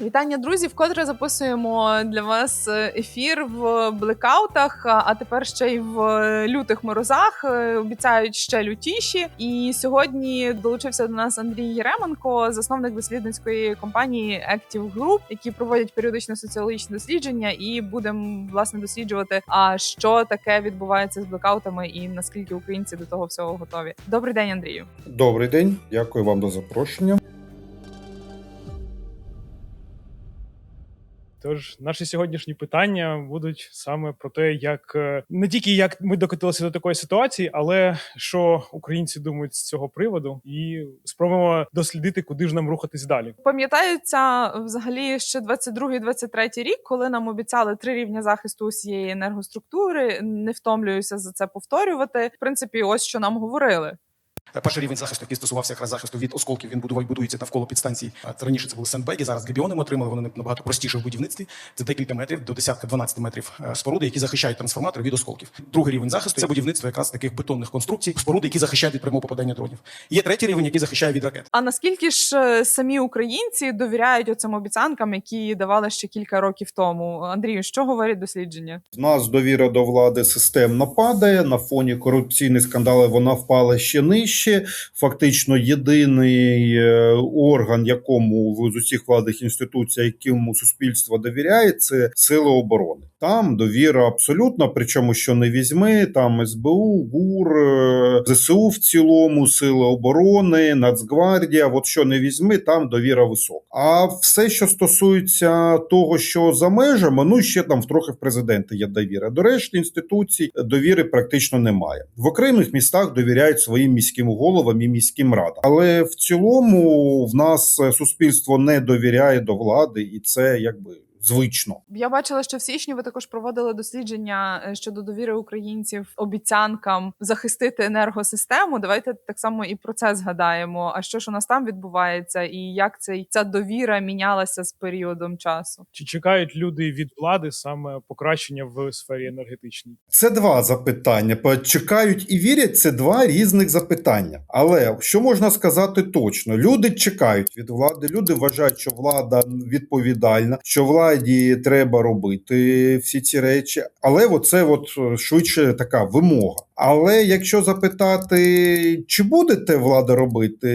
Вітання, друзі! Вкотре записуємо для вас е, ефір в блекаутах, а тепер ще й в е, лютих морозах. Е, Обіцяють ще лютіші. І сьогодні долучився до нас Андрій Єременко, засновник дослідницької компанії Active Group, які проводять періодичне соціологічне дослідження, і будемо власне досліджувати, а що таке відбувається з блекаутами і наскільки українці до того всього готові. Добрий день, Андрію. Добрий день, дякую вам за запрошення. Тож наші сьогоднішні питання будуть саме про те, як е, не тільки як ми докотилися до такої ситуації, але що українці думають з цього приводу, і спробуємо дослідити, куди ж нам рухатись далі. Пам'ятаються взагалі ще 22-23 рік, коли нам обіцяли три рівня захисту усієї енергоструктури. Не втомлююся за це повторювати. В принципі, ось що нам говорили. Перший рівень захисту, який стосувався якраз захисту від осколків, він будував будується навколо підстанцій. Це Раніше це були сендбеги, зараз габіони ми отримали. Вони набагато простіше в будівництві. Це декілька метрів до десятка 12 метрів е, споруди, які захищають трансформатори від осколків. Другий рівень захисту це будівництво якраз таких бетонних конструкцій, споруди, які захищають від прямого попадання дронів. Є третій рівень, який захищає від ракет. А наскільки ж е, самі українці довіряють оцим обіцянкам, які давали ще кілька років тому? Андрію, що говорять дослідження? В нас довіра до влади системно падає. На фоні корупційних скандалів вона впала ще нижче. Фактично, єдиний е, орган, якому в- усіх владних інституцій, якому суспільство довіряє, це сили оборони. Там довіра абсолютна. Причому що не візьми, там СБУ, ГУР, е, ЗСУ в цілому, сили оборони, Нацгвардія. От що не візьми, там довіра висока. А все, що стосується того, що за межами, ну ще там трохи в президента є довіра. До решти інституцій довіри практично немає. В окремих містах довіряють своїм міським головам і міським радам. Але в цілому в нас е, суспільство не довіряє до влади, і це якби звично. Я бачила, що в січні ви також проводили дослідження е, щодо довіри українців обіцянкам захистити енергосистему. Давайте так само і про це згадаємо. А що ж у нас там відбувається, і як цей ця довіра мінялася з періодом часу? Чи чекають люди від влади саме покращення в сфері енергетичній? Це два запитання. Чекають і вірять. Це два різних запитання. Але що можна сказати точно? Люди чекають від влади. Люди вважають, що влада відповідальна, що владі треба робити всі ці речі. Але от е, швидше така вимога. Але якщо запитати, чи будете влада робити,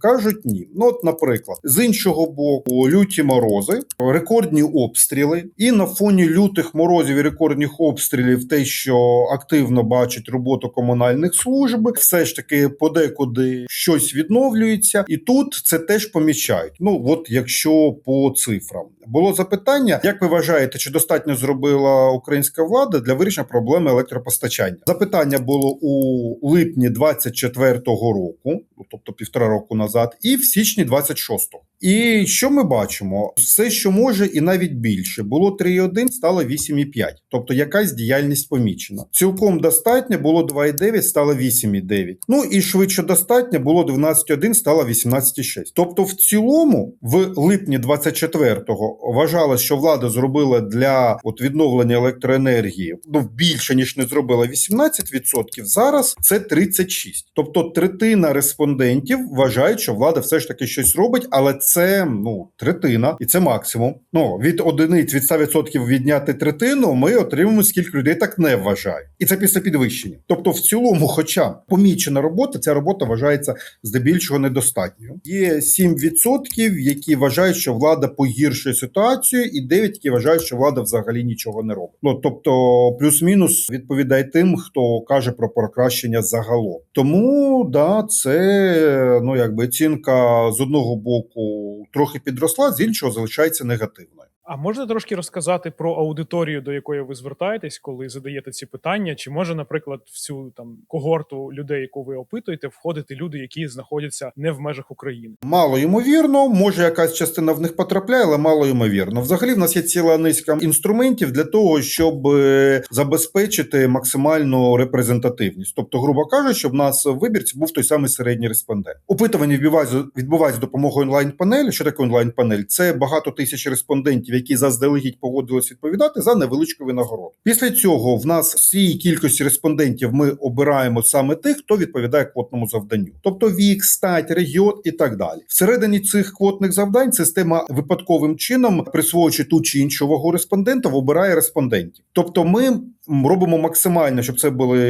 кажуть ні. Ну, от, наприклад, з іншого боку, люті морози, рекордні обстріли, і на фоні лютих морозів і рекордних обстрілів, те, що активно бачить роботу комунальних служб, все ж таки подекуди щось відновлюється, і тут це теж помічають. Ну от якщо по цифрам було запитання, як ви вважаєте, чи достатньо зробила українська влада для вирішення проблеми електропостачання? Запитання було у липні 24-го року, ну, тобто півтора року назад, і в січні 26-го. І що ми бачимо? Все, що може, і навіть більше. Було 3,1, стало 8,5. Тобто якась діяльність помічена. Цілком достатньо було 2,9, стало 8,9. Ну і швидше достатньо було 12,1, стало 18,6. Тобто, в цілому, в липні 24-го вважалось, що влада зробила для от відновлення електроенергії ну більше ніж не зробила 18%, Зараз це 36%. Тобто третина респондентів вважають, що влада все ж таки щось робить, але це ну третина, і це максимум. Ну від одиниць від 100% відняти третину. Ми отримаємо скільки людей так не вважають, і це після підвищення. Тобто, в цілому, хоча помічена робота, ця робота вважається здебільшого недостатньою. Є 7%, які вважають, що влада погіршує ситуацію, і 9%, які вважають, що влада взагалі нічого не робить. Ну тобто, плюс-мінус відповідає тим, хто каже про покращення загалом. Тому да, це ну якби оцінка з одного боку трохи підросла, з іншого залишається негативною. А можна трошки розказати про аудиторію, до якої ви звертаєтесь, коли задаєте ці питання? Чи може, наприклад, в цю там когорту людей, яку ви опитуєте, входити люди, які знаходяться не в межах України? Мало ймовірно, може якась частина в них потрапляє, але мало ймовірно. Взагалі, в нас є ціла низка інструментів для того, щоб е, забезпечити максимальну репрезентативність. Тобто, грубо кажучи, щоб в нас вибірці був той самий середній респондент. Опитування відбувається відбувається допомогою онлайн-панелі. Що таке онлайн-панель? Це багато тисяч респондентів, респондентів, які заздалегідь погодились відповідати за невеличку винагороду. Після цього в нас з цієї кількості респондентів ми обираємо саме тих, хто відповідає квотному завданню, тобто вік, стать, регіон і так далі. Всередині цих квотних завдань система випадковим чином, присвоюючи ту чи іншу вагу респондента, вибирає респондентів. Тобто, ми робимо максимально, щоб це були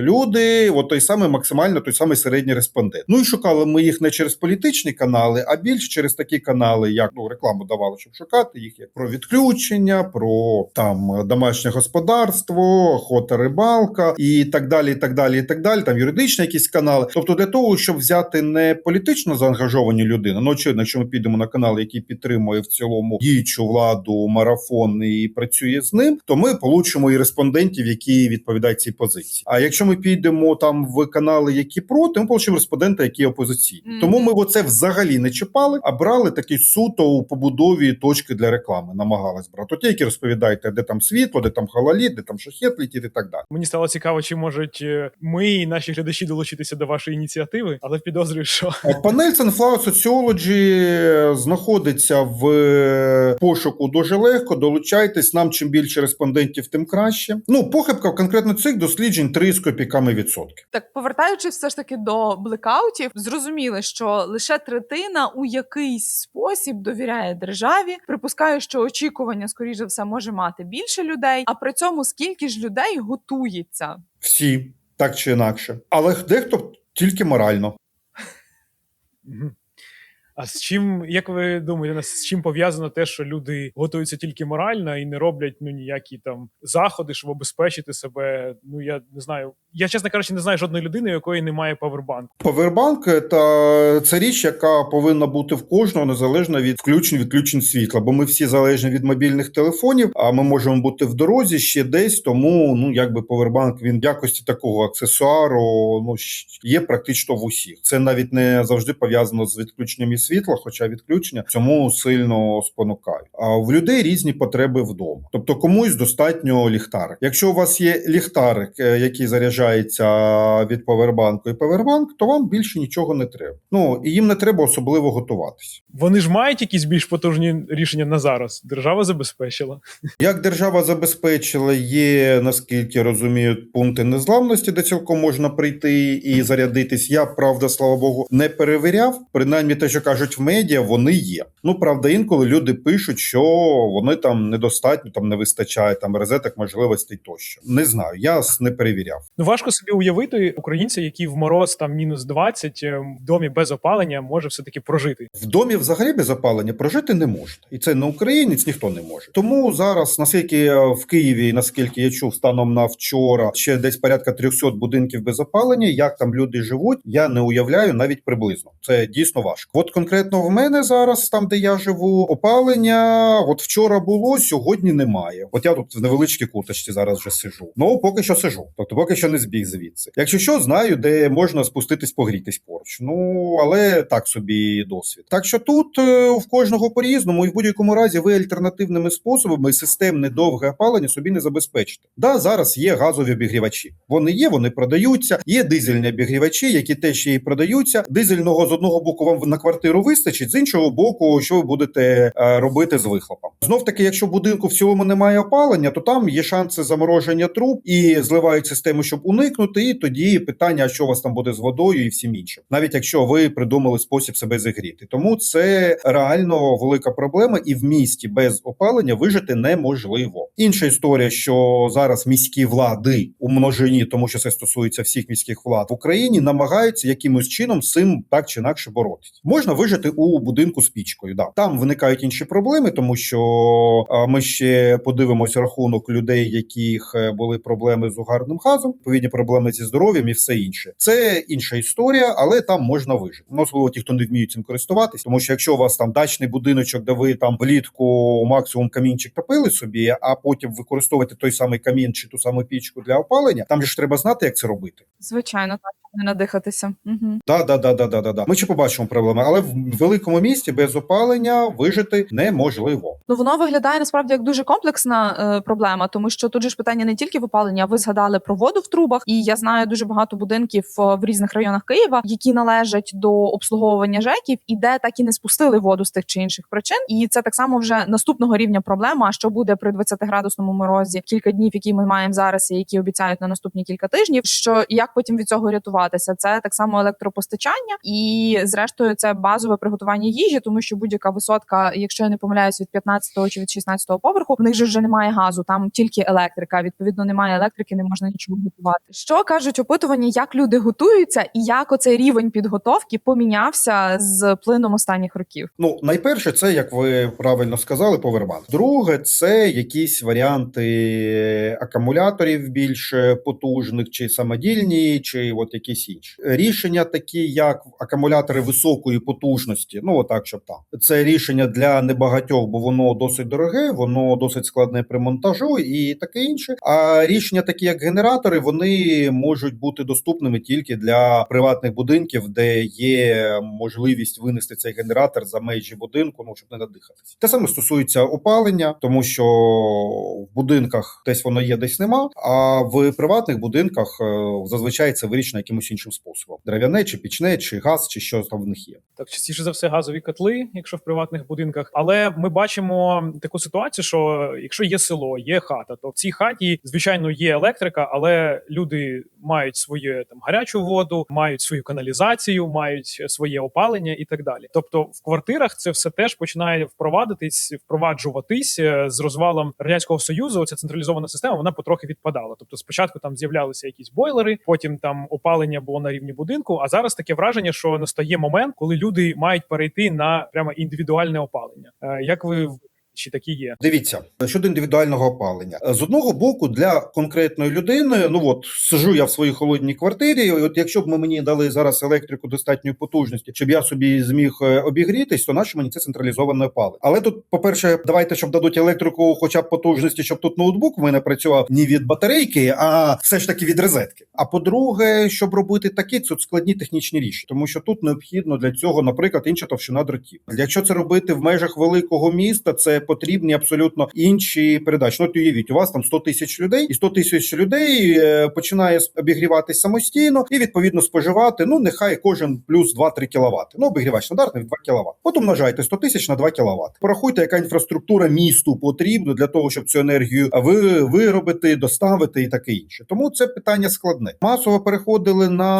люди, от той самий максимально той самий середній респондент. Ну і шукали ми їх не через політичні канали, а більш через такі канали, як ну рекламу давали, щоб шукати їх як про відключення, про там домашнє господарство, охота, рибалка і так далі. І так далі, і так далі. Там юридичні якісь канали. Тобто, для того, щоб взяти не політично заангажовані людини, ну очевидно, якщо ми підемо на канал, який підтримує в цілому діючу владу, марафон і працює з ним, то ми получимо і респондентів, які відповідають цій позиції. А якщо ми підемо там в канали, які проти, ми получимо респондента, які опозиційні. Мгм. Тому ми оце взагалі не чіпали, а брали такі суто у побудові точки для реклами. Намагались брати. Ті, які розповідають, де там світло, де там халаліт, де там шахет летить і так далі. Мені стало цікаво, чи можуть е, ми і наші глядачі долучитися до вашої ініціативи, але підозрюю, що Панель Sunflower Sociology знаходиться в е, пошуку дуже легко. Долучайтесь. Нам чим більше респондентів, тим краще. Ну, похибка конкретно цих досліджень 3 з копійками відсотки. Так, повертаючись все ж таки до блекаутів, зрозуміли, що лише третина у якийсь спосіб довіряє державі. Припускаю, що очікування, скоріш за все, може мати більше людей. А при цьому скільки ж людей готується? Всі так чи інакше, але дехто тільки морально. А з чим, як ви думаєте, з чим пов'язано те, що люди готуються тільки морально і не роблять ну ніякі там заходи, щоб обезпечити себе? Ну я не знаю. Я чесно кажучи, не знаю жодної людини, у якої немає павербанку. Повербанк та це річ, яка повинна бути в кожного незалежно від включень відключень світла. Бо ми всі залежні від мобільних телефонів. А ми можемо бути в дорозі ще десь. Тому ну якби повербанк він в якості такого аксесуару ну є практично в усіх. Це навіть не завжди пов'язано з відключенням і світла, хоча відключення цьому сильно спонукають. А в людей різні потреби вдома. Тобто комусь достатньо ліхтарик. Якщо у вас є ліхтарик, е, який заряджається від повербанку і повербанк, то вам більше нічого не треба. Ну і їм не треба особливо готуватися. Вони ж мають якісь більш потужні рішення на зараз. Держава забезпечила. Як держава забезпечила, є наскільки розумію, пункти незламності, де цілком можна прийти і зарядитись. Я правда, слава Богу, не перевіряв. Принаймні, те, що кажуть в медіа, вони є. Ну правда, інколи люди пишуть, що вони там недостатньо, там не вистачає там розеток, можливостей тощо. Не знаю, я не перевіряв. Ну важко собі уявити українця, який в мороз там мінус 20, е, в домі без опалення може все таки прожити. В домі взагалі без опалення прожити не можна, і це не українець, ніхто не може. Тому зараз, наскільки в Києві, наскільки я чув, станом на вчора ще десь порядка 300 будинків без опалення. Як там люди живуть, я не уявляю навіть приблизно. Це дійсно важко. От конкретно в мене зараз, там де я живу, опалення. От вчора було, сьогодні немає. От я тут в невеличкій курточці зараз вже сижу. Ну поки що сижу. Тобто, поки що не збіг звідси. Якщо що, знаю, де можна спуститись погрітись поруч. Ну але так собі досвід. Так що тут е, в кожного по різному, і в будь-якому разі ви альтернативними способами системне довге опалення собі не забезпечите. Да, зараз є газові обігрівачі. Вони є, вони продаються. Є дизельні обігрівачі, які теж й продаються. Дизельного з одного боку вам на квартиру вистачить, з іншого боку, що ви будете е, робити з вихлопом. Знов таки, якщо в будинку в цілому немає опалення, то там є шанси замороження труб і зливають систему, щоб уникнути. І тоді питання, що у вас там буде з водою і всім іншим, навіть якщо ви придумали спосіб себе зігріти. Тому це реально велика проблема, і в місті без опалення вижити неможливо. Інша історія, що зараз міські влади у множині, тому що це стосується всіх міських влад в Україні, намагаються якимось чином цим так чи інакше боротися. Можна вижити у будинку з пічкою. Да там виникають інші проблеми, тому що ми ще подивимося рахунок людей, яких е, були проблеми з угарним газом, відповідні проблеми зі здоров'ям і все інше. Це інша історія, але там можна вижити. Особливо ті, хто не вміють цим користуватись, тому що якщо у вас там дачний будиночок, де ви там влітку максимум камінчик топили собі, а потім використовувати той самий камін чи ту саму пічку для опалення, там ж треба знати, як це робити. Звичайно, так не надихатися. Угу. Да, да, да, да, да, да, да. Ми ще побачимо проблеми, але в великому місті без опалення вижити неможливо. Ну воно виглядає насправді як дуже комплексна е, проблема, тому що тут же ж питання не тільки в опаленні, а ви згадали про воду в трубах. І я знаю дуже багато будинків е, в різних районах Києва, які належать до обслуговування ЖЕКів, і де так і не спустили воду з тих чи інших причин. І це так само вже наступного рівня проблема. Що буде при 20-градусному морозі кілька днів, які ми маємо зараз, і які обіцяють на наступні кілька тижнів. Що як потім від цього рятуватися? Це так само електропостачання, і зрештою це базове приготування їжі, тому що будь-яка висотка, якщо я не помиляюсь, від 15-го чи від 16-го поверху, в них же вже немає газу, там тільки електрика. Відповідно, немає електрики, не можна нічого готувати. Що кажуть опитування, як люди готуються, і як оцей рівень підготовки помінявся з плином останніх років? Ну, найперше, це як ви правильно сказали, повербанк. Друге, це якісь варіанти акумуляторів більш потужних, чи самодільні, чи от якісь інші рішення, такі як акумулятори високої потужності. Ну отак, щоб там це рішення для небагатьох, бо воно досить дороге, воно досить складне при монтажу і таке інше. А рішення, такі як генератори, вони можуть бути доступними тільки для приватних будинків, де є можливість винести цей генератор за межі будинку, ну щоб не надихатись. Те саме стосується опалення, тому що в будинках десь воно є, десь нема. А в приватних будинках е, зазвичай це вирішено якимось іншим способом: дерев'яне чи пічне, чи газ, чи що там в них є. Так, частіше за все газові котли, якщо в приватних будинках. Але ми бачимо таку ситуацію, що якщо є село, є хата, то в цій хаті, звичайно, є електрика, але люди мають своє там гарячу воду, мають свою каналізацію, мають своє опалення і так далі. Тобто, в квартирах це все теж починає впровадитись, впроваджуватись е, з розвалом радянського союзу. Оця централізована система вона потрохи відпадала. Тобто, спочатку там з'являлися якісь бойлери, потім там опалення було на рівні будинку. А зараз таке враження, що настає момент, коли люди мають перейти на прямо індивідуальне опалення. Е, Як ви чи такі є? Дивіться щодо індивідуального опалення. З одного боку, для конкретної людини, ну от сижу я в своїй холодній квартирі. і От якщо б ми мені дали зараз електрику достатньої потужності, щоб я собі зміг е, обігрітись, то наше мені це централізоване опалення. Але тут, по-перше, давайте, щоб дадуть електрику, хоча б потужності, щоб тут ноутбук в мене працював не від батарейки, а все ж таки від розетки. А по-друге, щоб робити такі, це складні технічні рішення, тому що тут необхідно для цього, наприклад, інша товщина дротів. Якщо це робити в межах великого міста, це потрібні абсолютно інші передачі. Ну, уявіть, у вас там 100 тисяч людей, і 100 тисяч людей е, починає обігріватись самостійно і відповідно споживати. Ну нехай кожен плюс 2-3 кВт. Ну обігрівач стандартний 2 кВт. От умножайте 100 тисяч на 2 кВт. Порахуйте, яка інфраструктура місту потрібна для того, щоб цю енергію ви виробити, доставити і таке інше. Тому це питання складне. Масово переходили на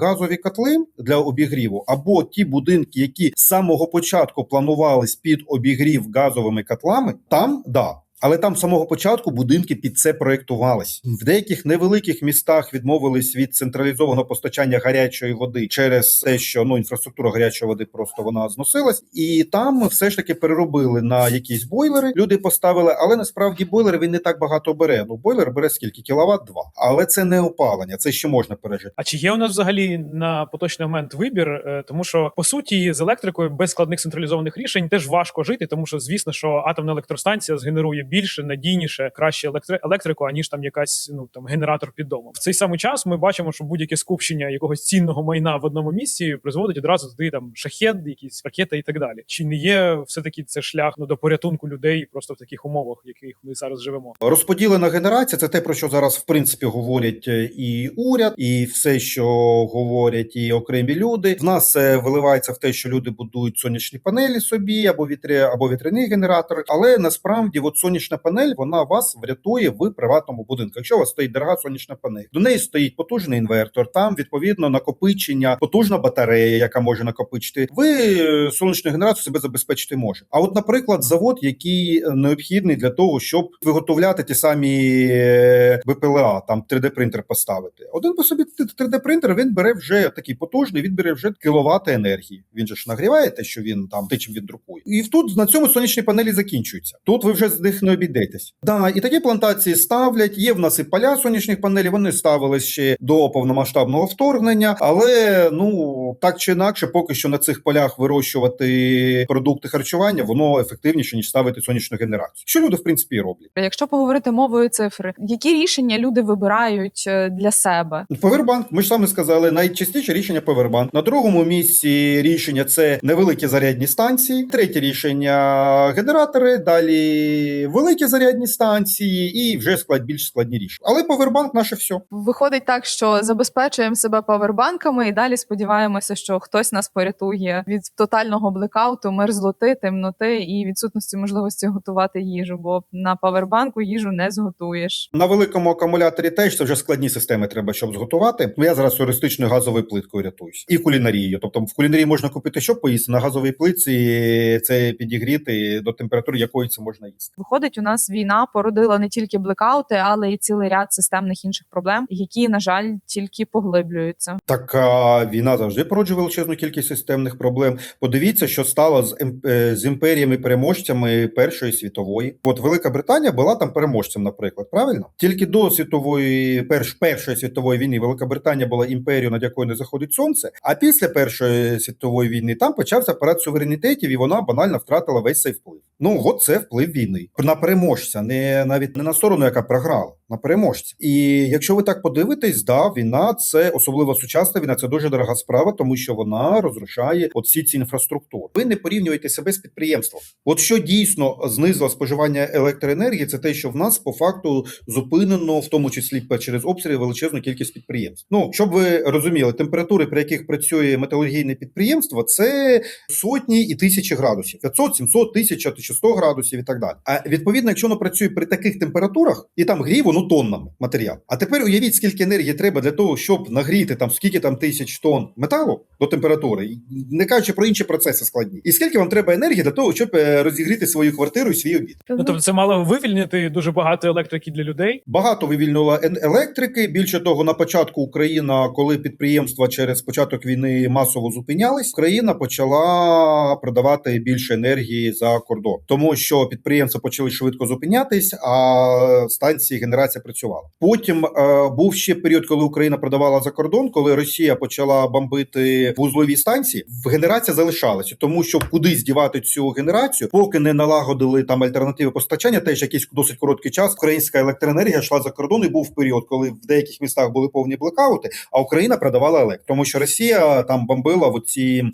газові котли для обігріву, або ті будинки, які з самого початку планувались під обігрів газовими котлами. Там да. Але там з самого початку будинки під це проєктувались. В деяких невеликих містах відмовились від централізованого постачання гарячої води через те, що ну інфраструктура гарячої води просто вона зносилась, і там все ж таки переробили на якісь бойлери. Люди поставили, але насправді бойлер він не так багато бере. Ну бойлер бере скільки кіловат? Два. Але це не опалення, це ще можна пережити. А чи є у нас взагалі на поточний момент вибір? Е, Тому що по суті з електрикою без складних централізованих рішень теж важко жити, тому що звісно, що атомна електростанція згенерує більше, надійніше, краще електри- електрику, аніж там якась ну там генератор під домом. В цей самий час ми бачимо, що будь-яке скупчення якогось цінного майна в одному місці призводить одразу туди там шахет, якісь ракети і так далі. Чи не є все таки це шлях ну до порятунку людей просто в таких умовах, в яких ми зараз живемо? Розподілена генерація це те, про що зараз в принципі говорять е, і уряд, і все, що говорять і окремі люди. В нас це виливається в те, що люди будують сонячні панелі собі або вітря, або вітряний генератор. Але насправді, от сонячна панель вона вас врятує в приватному будинку. Якщо у вас стоїть дорога сонячна панель, до неї стоїть потужний інвертор. Там відповідно накопичення, потужна батарея, яка може накопичити. Ви е, сонячну генерацію себе забезпечити можете. А от, наприклад, завод, який необхідний для того, щоб виготовляти ті самі е, БПЛА, там 3D принтер поставити. Один по собі 3D принтер він бере вже такий потужний, він бере вже кіловати енергії. Він же ж нагріває те, що він там те, чим він друкує. І тут на цьому сонячні панелі закінчуються. Тут ви вже з них не обійдетесь. Да, і такі плантації ставлять. Є в нас і поля сонячних панелей. Вони ставились ще до повномасштабного вторгнення, але ну так чи інакше, поки що на цих полях вирощувати продукти харчування, воно ефективніше ніж ставити сонячну генерацію. Що люди в принципі роблять. Якщо поговорити мовою цифри, які рішення люди вибирають е, для себе? Повербанк, ми ж саме сказали, найчастіше рішення Повербанк. На другому місці рішення це невеликі зарядні станції. Третє рішення генератори. Далі великі зарядні станції і вже склад більш складні рішення. Але Повербанк наше все. Виходить так, що забезпечуємо себе павербанками і далі сподіваємося, що хтось нас порятує від тотального блекауту, мерзлоти, темноти і відсутності можливості готувати їжу. Бо на павербанку їжу не зготуєш. На великому акумуляторі теж це вже складні системи треба, щоб зготувати. Ну, Я зараз туристичною газовою плиткою рятуюсь і кулінарією. Тобто в кулінарії можна купити що поїсти на газовій плитці. Це підігріти до температури, якої це можна їсти. Виходить, у нас війна породила не тільки блекаути, але й цілий ряд системних інших проблем, які на жаль тільки поглиблюються. Така війна завжди породжує величезну кількість системних проблем. Подивіться, що стало з, е, з імперіями-переможцями Першої світової. От Велика Британія була там переможцем, наприклад, правильно? Тільки до світової перш, першої світової війни Велика Британія була імперією, над якою не заходить сонце. А після Першої світової війни там почався парад суверенітетів, і вона банально втратила весь цей вплив. Ну от це вплив війни на переможця, не навіть не на сторону, яка програла, на переможця. І якщо ви так подивитесь, да, війна це особливо сучасна війна, це дуже дорога справа, тому що вона розрушає всі ці інфраструктури. Ви не порівнюєте себе з підприємством. От що дійсно знизило споживання електроенергії, це те, що в нас по факту зупинено, в тому числі через обстріли, величезну кількість підприємств. Ну щоб ви розуміли, температури, при яких працює металургійне підприємство, це сотні і тисячі градусів: 500, 700, 1000, 1100 градусів і так далі. А відповідно, якщо воно працює при таких температурах, і там грів, воно тоннами матеріал. А тепер уявіть, скільки енергії треба для того, щоб нагріти там скільки там тисяч тонн металу до температури, не кажучи про інші процеси складні. І скільки вам треба енергії для того, щоб е, розігріти свою квартиру і свій обід. Ну тобто це мало вивільнити дуже багато електрики для людей. Багато вивільнило електрики. Більше того, на початку Україна, коли підприємства через початок війни масово зупинялись, Україна почала продавати більше енергії за кордон, тому що підприємства почали швидко зупинятись, а станції генерація працювала. Потім е, був ще період, коли Україна продавала за кордон, коли Росія почала бомбити вузлові станції. Генерація залишалася, тому що кудись дівати цю генерацію, поки не налагодили там альтернативи постачання, теж якийсь досить короткий час. Українська електроенергія йшла за кордон, і був період, коли в деяких містах були повні блекаути, а Україна продавала електро, тому що Росія там бомбила в ці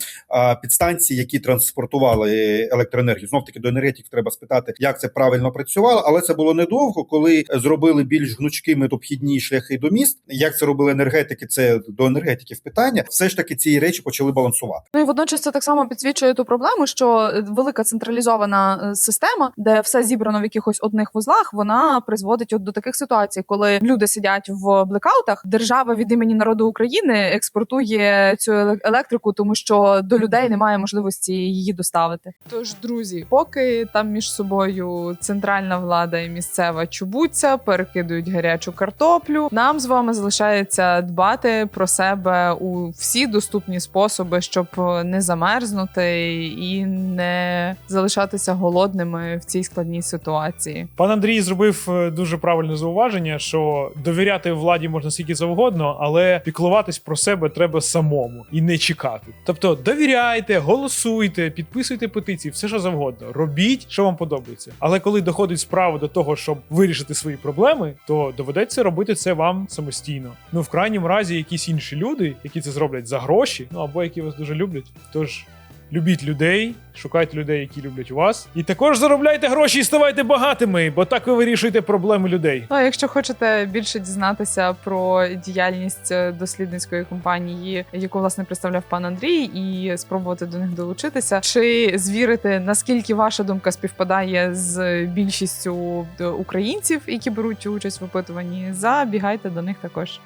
підстанції, які транспортували електроенергію. Знов таки до енергетиків треба спитати, як це правильно працювало, але це було недовго, коли зробили більш гнучкими обхідні шляхи до міст. Як це робили енергетики? Це до енергетиків питання. Все ж таки ці речі почали балансувати. Ну і водночас це так само підсвічує ту проблему, що е, велика централізована е, система, де все зібрано в якихось одних вузлах, вона призводить от до таких ситуацій, коли люди сидять в блекаутах. Держава від імені народу України експортує цю еле- електрику, тому що до людей немає можливості її доставити. Тож, друзі, поки там між собою центральна влада і місцева чубуться, перекидують гарячу картоплю. Нам з вами залишається дбати про себе у всі доступні способи, щоб не замерзнути і не залишатися голодними в цій складній ситуації. Пан Андрій зробив е, дуже правильне зауваження, що довіряти владі можна скільки завгодно, але піклуватись про себе треба самому і не чекати. Тобто довіряйте, голосуйте, підписуйте петиції, все що завгодно. Робіть, що вам подобається. Але коли доходить справа до того, щоб вирішити свої проблеми, то доведеться робити це вам самостійно. Ну в крайньому разі, якісь інші люди, які це зроблять за гроші, ну або які вас дуже люблять. Тож любіть людей, шукайте людей, які люблять вас, і також заробляйте гроші і ставайте багатими, бо так ви вирішуєте проблеми людей. А якщо хочете більше дізнатися про діяльність е, дослідницької компанії, яку власне представляв пан Андрій, і спробувати до них долучитися, чи звірити наскільки ваша думка співпадає з більшістю е, українців, які беруть участь в опитуванні, забігайте до них також.